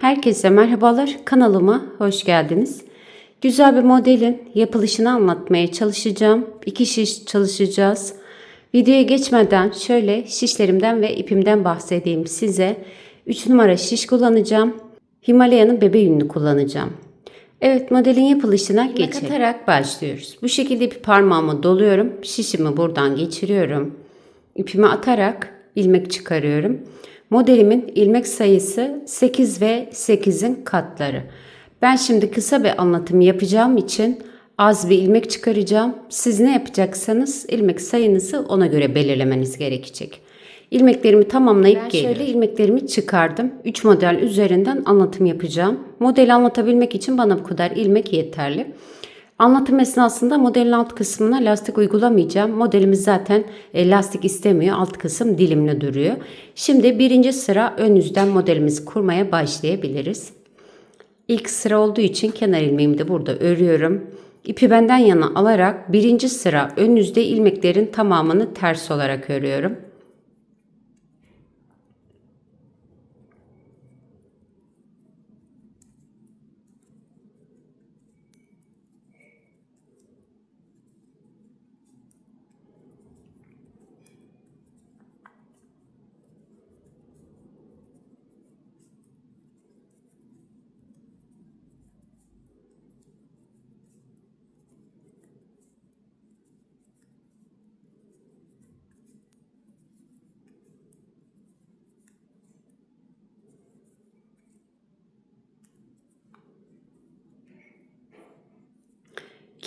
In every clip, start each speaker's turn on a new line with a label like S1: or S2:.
S1: Herkese merhabalar. Kanalıma hoş geldiniz. Güzel bir modelin yapılışını anlatmaya çalışacağım. İki şiş çalışacağız. Videoya geçmeden şöyle şişlerimden ve ipimden bahsedeyim size. 3 numara şiş kullanacağım. Himalaya'nın bebe yününü kullanacağım. Evet modelin yapılışına geçelim. Katarak başlıyoruz. Bu şekilde bir parmağımı doluyorum. Şişimi buradan geçiriyorum. İpimi atarak ilmek çıkarıyorum. Modelimin ilmek sayısı 8 ve 8'in katları. Ben şimdi kısa bir anlatım yapacağım için az bir ilmek çıkaracağım. Siz ne yapacaksanız ilmek sayınızı ona göre belirlemeniz gerekecek. İlmeklerimi tamamlayıp ben geliyorum. şöyle ilmeklerimi çıkardım. 3 model üzerinden anlatım yapacağım. Modeli anlatabilmek için bana bu kadar ilmek yeterli. Anlatım esnasında modelin alt kısmına lastik uygulamayacağım. Modelimiz zaten e, lastik istemiyor. Alt kısım dilimli duruyor. Şimdi birinci sıra ön yüzden modelimizi kurmaya başlayabiliriz. İlk sıra olduğu için kenar ilmeğimi de burada örüyorum. İpi benden yana alarak birinci sıra ön yüzde ilmeklerin tamamını ters olarak örüyorum.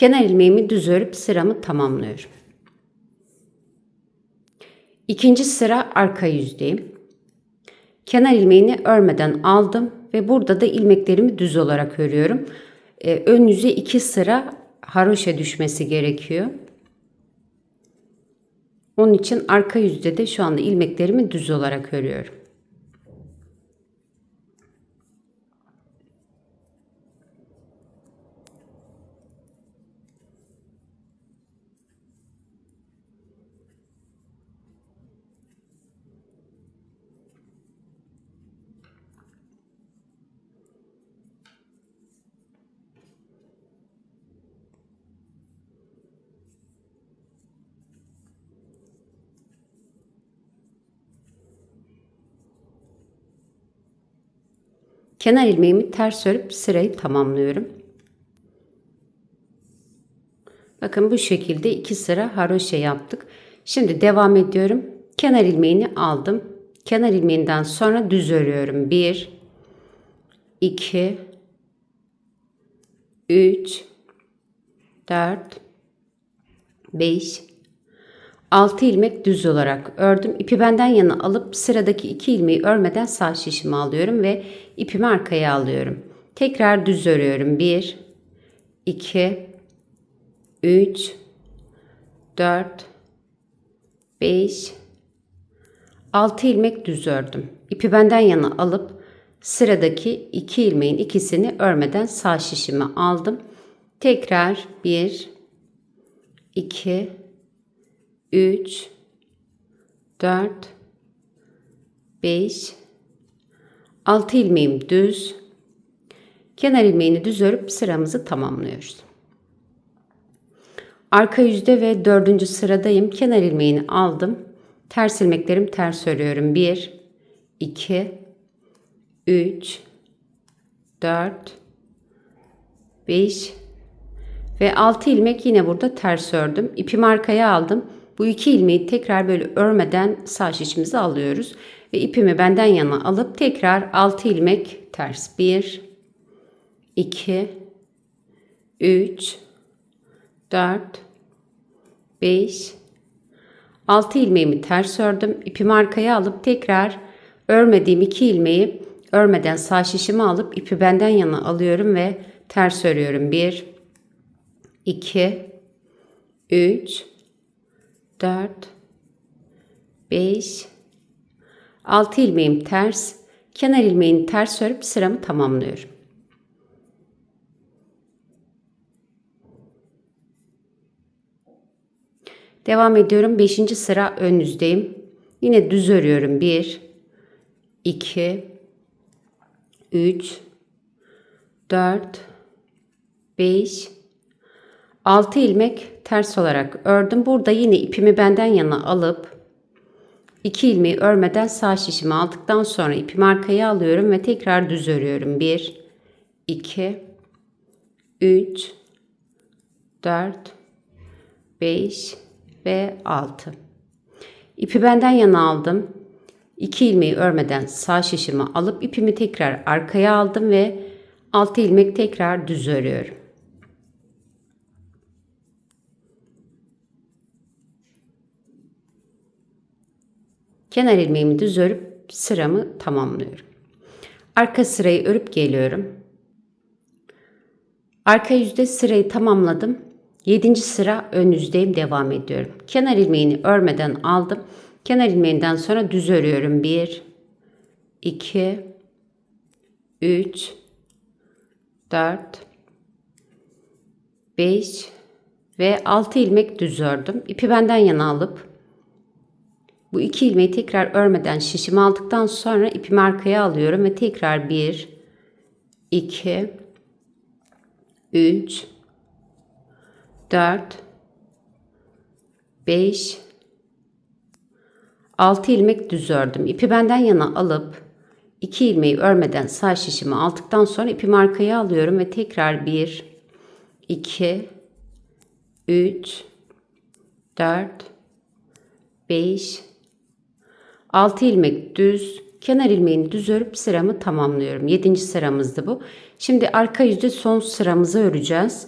S1: Kenar ilmeğimi düz örüp sıramı tamamlıyorum. İkinci sıra arka yüzdeyim. Kenar ilmeğini örmeden aldım ve burada da ilmeklerimi düz olarak örüyorum. Ee, ön yüze iki sıra haroşa düşmesi gerekiyor. Onun için arka yüzde de şu anda ilmeklerimi düz olarak örüyorum. Kenar ilmeğimi ters örüp sırayı tamamlıyorum. Bakın bu şekilde iki sıra haroşa yaptık. Şimdi devam ediyorum. Kenar ilmeğini aldım. Kenar ilmeğinden sonra düz örüyorum. 1 2 3 4 5 6 ilmek düz olarak ördüm. İpi benden yana alıp sıradaki 2 ilmeği örmeden sağ şişimi alıyorum ve ipimi arkaya alıyorum. Tekrar düz örüyorum. 1 2 3 4 5 6 ilmek düz ördüm. İpi benden yana alıp sıradaki 2 ilmeğin ikisini örmeden sağ şişimi aldım. Tekrar 1 2 3 4 5 6 ilmeğim düz. Kenar ilmeğini düz örüp sıramızı tamamlıyoruz. Arka yüzde ve dördüncü sıradayım. Kenar ilmeğini aldım. Ters ilmeklerim ters örüyorum. 1 2 3 4 5 ve 6 ilmek yine burada ters ördüm. İpimi arkaya aldım. Bu iki ilmeği tekrar böyle örmeden sağ şişimizi alıyoruz. Ve ipimi benden yana alıp tekrar 6 ilmek ters. 1, 2, 3, 4, 5, 6 ilmeğimi ters ördüm. İpimi arkaya alıp tekrar örmediğim iki ilmeği örmeden sağ şişimi alıp ipi benden yana alıyorum ve ters örüyorum. 1, 2, 3, 4 5 6 ilmeğim ters kenar ilmeğini ters örüp sıramı tamamlıyorum. Devam ediyorum. 5. sıra ön yüzdeyim. Yine düz örüyorum. 1 2 3 4 5 6 ilmek ters olarak ördüm. Burada yine ipimi benden yana alıp 2 ilmeği örmeden sağ şişimi aldıktan sonra ipimi arkaya alıyorum ve tekrar düz örüyorum. 1 2 3 4 5 ve 6. İpi benden yana aldım. 2 ilmeği örmeden sağ şişimi alıp ipimi tekrar arkaya aldım ve 6 ilmek tekrar düz örüyorum. Kenar ilmeğimi düz örüp sıramı tamamlıyorum. Arka sırayı örüp geliyorum. Arka yüzde sırayı tamamladım. 7. sıra ön yüzdeyim devam ediyorum. Kenar ilmeğini örmeden aldım. Kenar ilmeğinden sonra düz örüyorum. 1 2 3 4 5 ve 6 ilmek düz ördüm. İpi benden yana alıp bu iki ilmeği tekrar örmeden şişimi aldıktan sonra ipimi arkaya alıyorum ve tekrar 1 2 3 4 5 6 ilmek düz ördüm. İpi benden yana alıp 2 ilmeği örmeden sağ şişimi aldıktan sonra ipimi arkaya alıyorum ve tekrar 1 2 3 4 5 6 ilmek düz kenar ilmeğini düz örüp sıramı tamamlıyorum. 7. sıramızdı bu. Şimdi arka yüzde son sıramızı öreceğiz.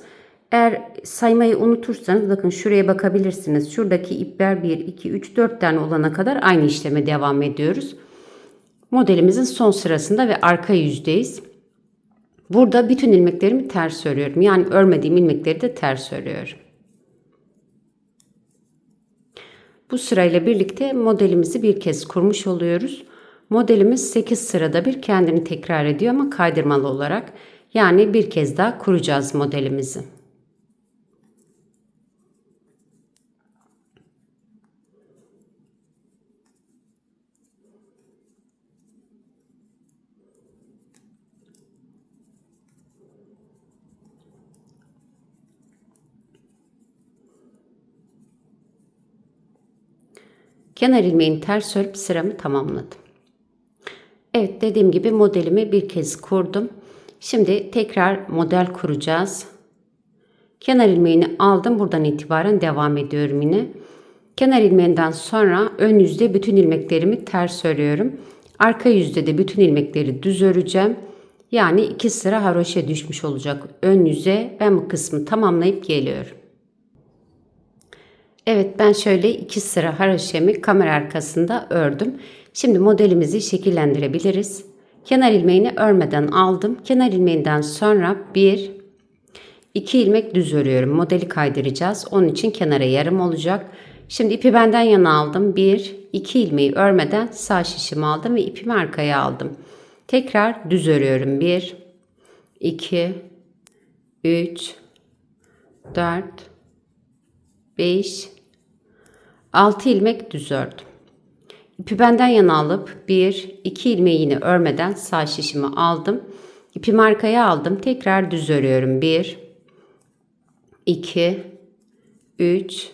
S1: Eğer saymayı unutursanız bakın şuraya bakabilirsiniz. Şuradaki ipler 1, 2, 3, 4 tane olana kadar aynı işleme devam ediyoruz. Modelimizin son sırasında ve arka yüzdeyiz. Burada bütün ilmeklerimi ters örüyorum. Yani örmediğim ilmekleri de ters örüyorum. Bu sırayla birlikte modelimizi bir kez kurmuş oluyoruz. Modelimiz 8 sırada bir kendini tekrar ediyor ama kaydırmalı olarak. Yani bir kez daha kuracağız modelimizi. Kenar ilmeğini ters örüp sıramı tamamladım. Evet dediğim gibi modelimi bir kez kurdum. Şimdi tekrar model kuracağız. Kenar ilmeğini aldım. Buradan itibaren devam ediyorum yine. Kenar ilmeğinden sonra ön yüzde bütün ilmeklerimi ters örüyorum. Arka yüzde de bütün ilmekleri düz öreceğim. Yani iki sıra haroşa düşmüş olacak ön yüze. Ben bu kısmı tamamlayıp geliyorum. Evet ben şöyle iki sıra haroşemi kamera arkasında ördüm. Şimdi modelimizi şekillendirebiliriz. Kenar ilmeğini örmeden aldım. Kenar ilmeğinden sonra bir, iki ilmek düz örüyorum. Modeli kaydıracağız. Onun için kenara yarım olacak. Şimdi ipi benden yana aldım. Bir, iki ilmeği örmeden sağ şişimi aldım ve ipimi arkaya aldım. Tekrar düz örüyorum. Bir, iki, üç, dört, beş, altı ilmek düz ördüm. İpi benden yana alıp bir, iki ilmeği yine örmeden sağ şişimi aldım. İpimi arkaya aldım. Tekrar düz örüyorum. Bir, iki, üç,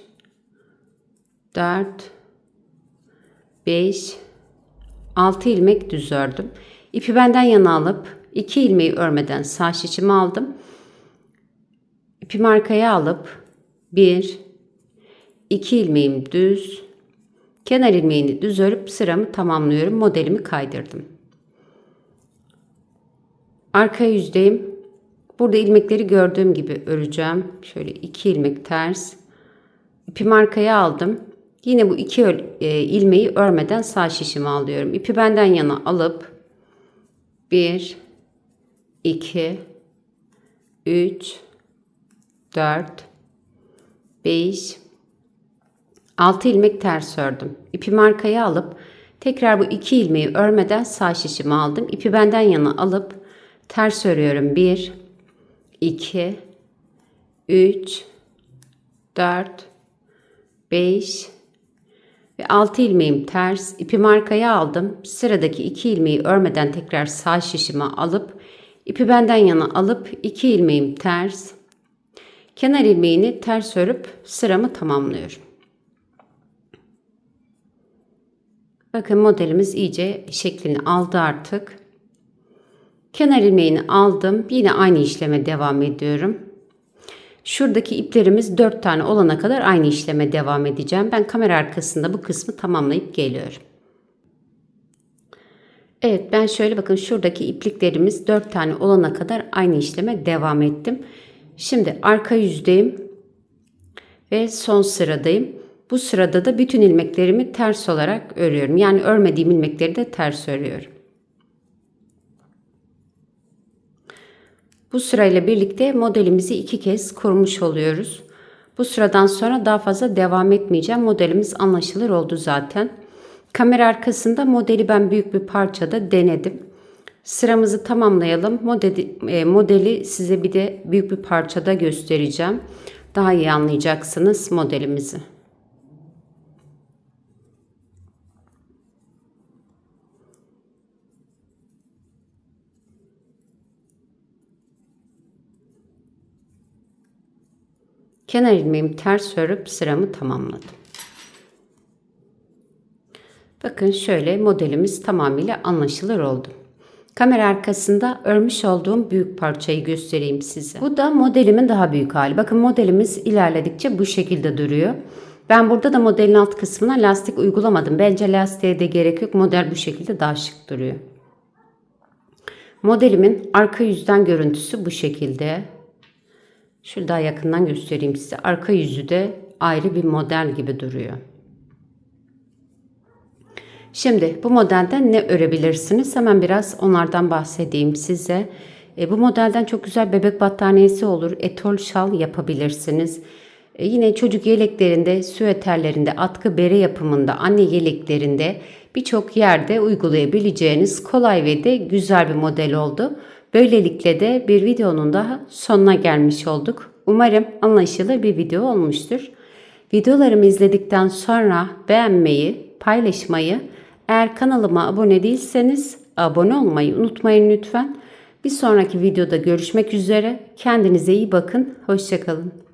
S1: dört, beş, altı ilmek düz ördüm. İpi benden yana alıp iki ilmeği örmeden sağ şişimi aldım. İpimi arkaya alıp bir, iki ilmeğim düz, Kenar ilmeğini düz örüp sıramı tamamlıyorum. Modelimi kaydırdım. Arka yüzdeyim. Burada ilmekleri gördüğüm gibi öreceğim. Şöyle iki ilmek ters. İpimi arkaya aldım. Yine bu iki e, ilmeği örmeden sağ şişimi alıyorum. İpi benden yana alıp 1 2 3 4 5 6 ilmek ters ördüm. İpimi arkaya alıp tekrar bu 2 ilmeği örmeden sağ şişimi aldım. İpi benden yana alıp ters örüyorum. 1 2 3 4 5 ve 6 ilmeğim ters ipimi arkaya aldım. Sıradaki 2 ilmeği örmeden tekrar sağ şişime alıp ipi benden yana alıp 2 ilmeğim ters kenar ilmeğini ters örüp sıramı tamamlıyorum. Bakın modelimiz iyice şeklini aldı artık. Kenar ilmeğini aldım. Yine aynı işleme devam ediyorum. Şuradaki iplerimiz 4 tane olana kadar aynı işleme devam edeceğim. Ben kamera arkasında bu kısmı tamamlayıp geliyorum. Evet ben şöyle bakın şuradaki ipliklerimiz 4 tane olana kadar aynı işleme devam ettim. Şimdi arka yüzdeyim ve son sıradayım. Bu sırada da bütün ilmeklerimi ters olarak örüyorum. Yani örmediğim ilmekleri de ters örüyorum. Bu sırayla birlikte modelimizi iki kez kurmuş oluyoruz. Bu sıradan sonra daha fazla devam etmeyeceğim. Modelimiz anlaşılır oldu zaten. Kamera arkasında modeli ben büyük bir parçada denedim. Sıramızı tamamlayalım. Modeli, e, modeli size bir de büyük bir parçada göstereceğim. Daha iyi anlayacaksınız modelimizi. Kenar ilmeğimi ters örüp sıramı tamamladım. Bakın şöyle modelimiz tamamıyla anlaşılır oldu. Kamera arkasında örmüş olduğum büyük parçayı göstereyim size. Bu da modelimin daha büyük hali. Bakın modelimiz ilerledikçe bu şekilde duruyor. Ben burada da modelin alt kısmına lastik uygulamadım. Bence lastiğe de gerek yok. Model bu şekilde daha şık duruyor. Modelimin arka yüzden görüntüsü bu şekilde. Şöyle daha yakından göstereyim size. Arka yüzü de ayrı bir model gibi duruyor. Şimdi bu modelden ne örebilirsiniz? Hemen biraz onlardan bahsedeyim size. E, bu modelden çok güzel bebek battaniyesi olur. Etol şal yapabilirsiniz. E, yine çocuk yeleklerinde, süveterlerinde, atkı bere yapımında, anne yeleklerinde birçok yerde uygulayabileceğiniz kolay ve de güzel bir model oldu. Böylelikle de bir videonun daha sonuna gelmiş olduk. Umarım anlaşılır bir video olmuştur. Videolarımı izledikten sonra beğenmeyi, paylaşmayı, eğer kanalıma abone değilseniz abone olmayı unutmayın lütfen. Bir sonraki videoda görüşmek üzere. Kendinize iyi bakın. Hoşçakalın.